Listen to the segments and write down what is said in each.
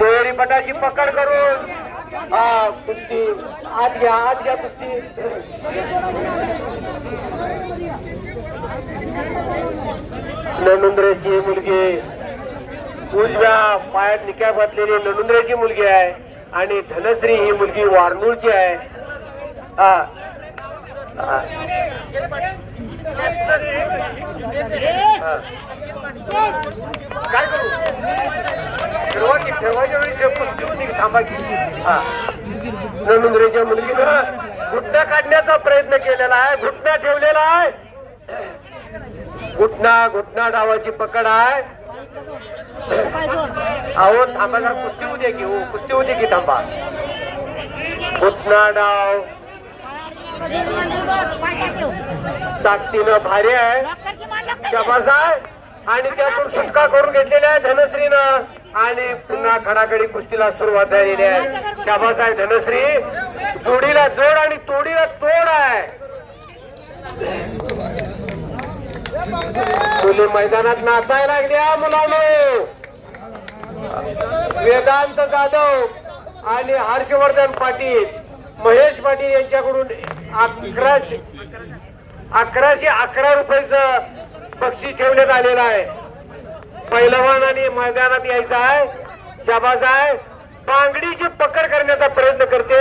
दुहेरी पटाची पकड करून. कुस्ती आत घ्या आज घ्या कुस्ती ननुंद्रेची मुलगी. उजव्या पायात निक्या घातलेली ननुंद्रेची मुलगी आहे. आणि धनश्री ही मुलगी वारनूरची आहे. हा हा. हा. काय करू? ठरवा की वेळी थांबा की. हा. ननुंद्रेच्या मुलगीनं घुटण्या काढण्याचा प्रयत्न केलेला आहे घुटण्या ठेवलेला आहे. घुटना घुटना डावाची पकड आहे. अहो थांबा जरा कुस्ती होते की हो कुस्ती होते की थांबा. घुटना डाव. ताकदीनं भारी आहे. शबास आहे. आणि त्यातून सुटका करून घेतलेली आहे धनश्रीनं. आणि पुन्हा खडाखडी कुस्तीला सुरुवात झालेली आहे. शाबासाहेब आहे धनश्री. जोडीला जोड आणि तोडीला तोड आहे. मुली मैदानात नाचायला लागल्या मुलांनो. वेदांत जाधव आणि हर्षवर्धन पाटील. महेश पाटील यांच्याकडून अकराशे अकराशे अकरा रुपयाचं बक्षीस ठेवण्यात आलेलं आहे. पैलवान आणि मैदानात यायचं आहे. शाबास आहे. बांगडीची पकड करण्याचा प्रयत्न करते.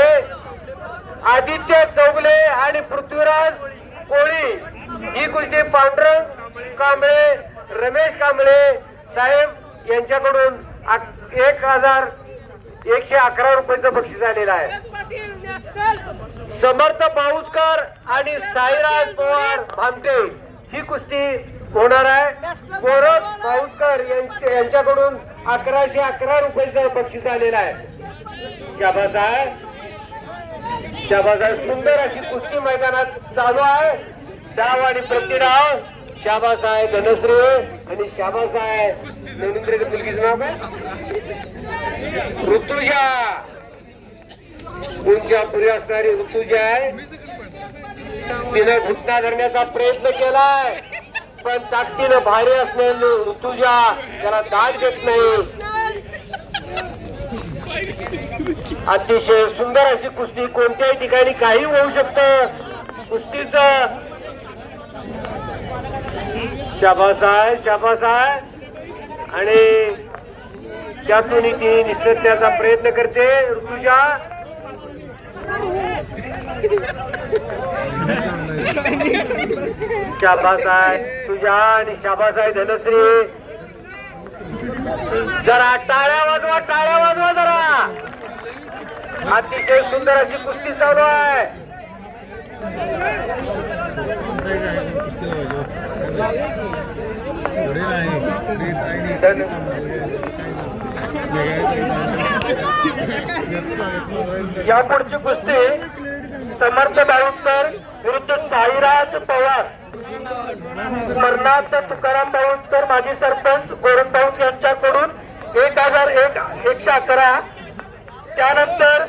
आदित्य चौगले आणि पृथ्वीराज कोळी. ही कुस्ती पांडुरंग कांबळे रमेश कांबळे साहेब यांच्याकडून एक हजार एकशे अकरा रुपयाचं बक्षीस आलेलं आहे. समर्थ पाऊसकर आणि साईराज पवार भामटे. ही कुस्ती होणार आहे. गोरख पाऊसकर यांचे- यांच्याकडून अकराशे अकरा रुपयाचं बक्षीस आलेलं आहे. शाबास आहे सुंदर अशी कुस्ती मैदानात चालू आहे. डाव आणि प्रतिडाव. शाबास धनश्री आणि शाबास आहे नरेंद्र मुलगीचं नाव काय? ऋतुजा. उंच्या पुरी असणारी ऋतुजा आहे. तिने घुटना धरण्याचा प्रयत्न केलाय. पण ताकदीनं भारी असलेली ऋतुजा त्याला दाद देत नाही. अतिशय सुंदर अशी कुस्ती कोणत्याही ठिकाणी काही होऊ शकत. कुस्तीच. शाबास आहे शाबास आहे. आणि त्यातून ती निसटण्याचा प्रयत्न करते ऋतुजा. शाबास आहे तुझ्या आणि शाबास आहे धनश्री. जरा टाळ्या वाजवा टाळ्या वाजवा जरा. अतिशय सुंदर अशी कुस्ती चालू आहे. या पुढची कुस्ती समर्थ बाळुसकर विरुद्ध साईराज पवार. स्मरणार्थ तुकाराम बाळुसकर माजी सरपंच गोरख बाऊस यांच्याकडून एक हजार एक एकशे अकरा. त्यानंतर